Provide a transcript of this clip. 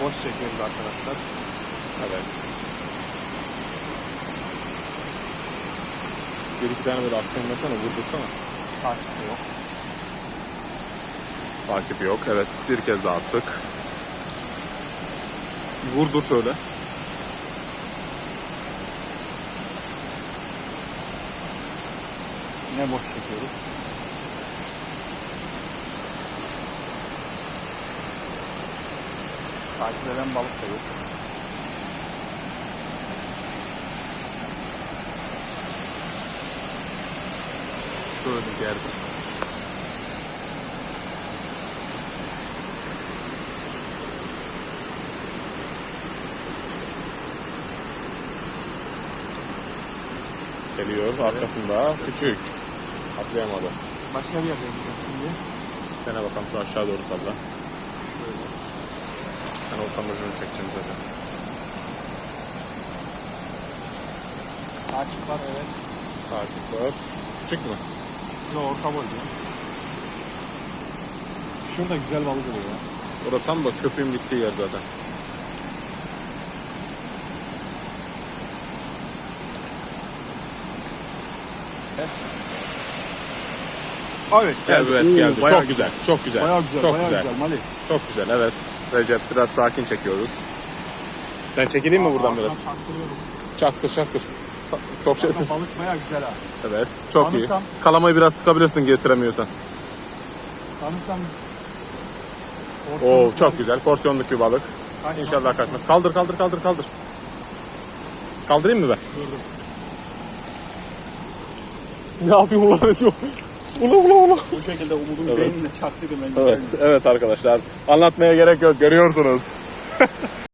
boş çekiyoruz arkadaşlar. Evet. Tane böyle versene, vurdursana. Takipte yok. Takip yok. Evet. Bir kez daha attık. Vurdur şöyle. Yine boş çekiyoruz. Takip eden balık da yok. Şöyle gerdim. Geliyor. Arkasında küçük. Atlayamadı. Başka bir yerde gideceğiz şimdi. Dene bakalım şu aşağı doğru salla. Ben ortamda şunu çekeceğim zaten. Takip var evet. Takip var. Küçük mü? Yo orta boy diyor. Şurada güzel balık oluyor ya. Orada tam da köpüğün gittiği yer zaten. Evet. Evet Evet Oo, geldi. bayağı Çok güzel. Çok güzel. Bayağı güzel, Çok bayağı güzel. güzel. Mali. Çok güzel evet. Recep biraz sakin çekiyoruz. Ben çekileyim mi buradan biraz? Çaktır çaktır. Çok şey. Balık bayağı güzel ha. Evet. Çok iyi. Sanırsam- Kalamayı biraz sıkabilirsin getiremiyorsan. Sanırsam Oo çok güzel. Porsiyonluk bir balık. Kaç İnşallah kaçmaz. Kaldır kaldır kaldır kaldır. Kaldırayım mı ben? Ne yapayım ulan şu? Ula ula ula. Bu şekilde umudum Evet. beynine çaktıydım ben. Evet, evet arkadaşlar. Anlatmaya gerek yok. Görüyorsunuz.